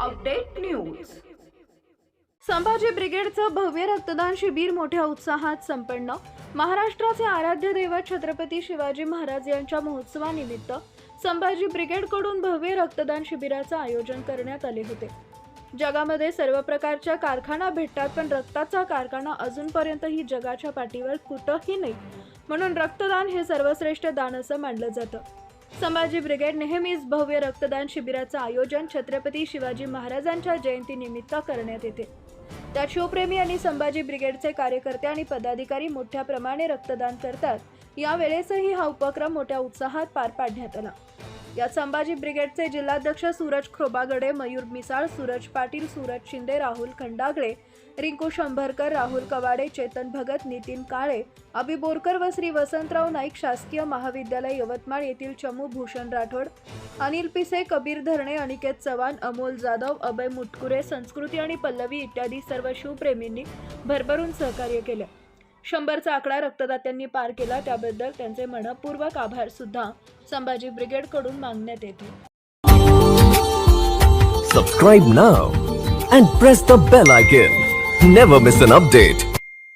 Update news. Sambhaji ब्रिगेडचं भव्य रक्तदान शिबिर मोठ्या उत्साहात संपन्न. महाराष्ट्राचे आराध्य दैवत छत्रपती शिवाजी महाराज यांच्या महोत्सवानिमित्त संभाजी ब्रिगेडकडून भव्य रक्तदान शिबिराचं आयोजन करण्यात आले होते. जगामध्ये सर्व प्रकारच्या कारखाना भेटतात पण रक्ताचा कारखाना अजूनपर्यंतही जगाच्या पाठीवर कुठंही नाही. म्हणून रक्तदान हे सर्वश्रेष्ठ दान असं मानलं जातं. संभाजी ब्रिगेड नेहमीच भव्य रक्तदान शिबिराचं आयोजन छत्रपती शिवाजी महाराजांच्या जयंतीनिमित्त करण्यात येते. त्यात शिवप्रेमी आणि संभाजी ब्रिगेडचे कार्यकर्ते आणि पदाधिकारी मोठ्या प्रमाणे रक्तदान करतात. यावेळेसही हा उपक्रम मोठ्या उत्साहात पार पाडण्यात आला. यात संभाजी ब्रिगेडचे जिल्हाध्यक्ष सूरज खोबागडे मयूर मिसाळ सूरज पाटील सूरज शिंदे राहुल खंडागळे रिंकू शंभरकर राहुल कवाडे चेतन भगत नितीन काळे अभि बोरकर व श्री वसंतराव नाईक शासकीय महाविद्यालय यवतमाळ येथील चमू भूषण राठोड अनिल पिसे कबीर धरणे अनिकेत चव्हाण अमोल जाधव अभय मुटकुरे संस्कृती आणि पल्लवी इत्यादी सर्व शिवप्रेमींनी भरभरून सहकार्य केले. शंभरचा आकडा रक्तदात्यांनी पार केला. त्याबद्दल त्यांचे मनपूर्वक आभार सुद्धा संभाजी ब्रिगेडकडून मागण्यात येते. Subscribe now and press the bell icon never miss an update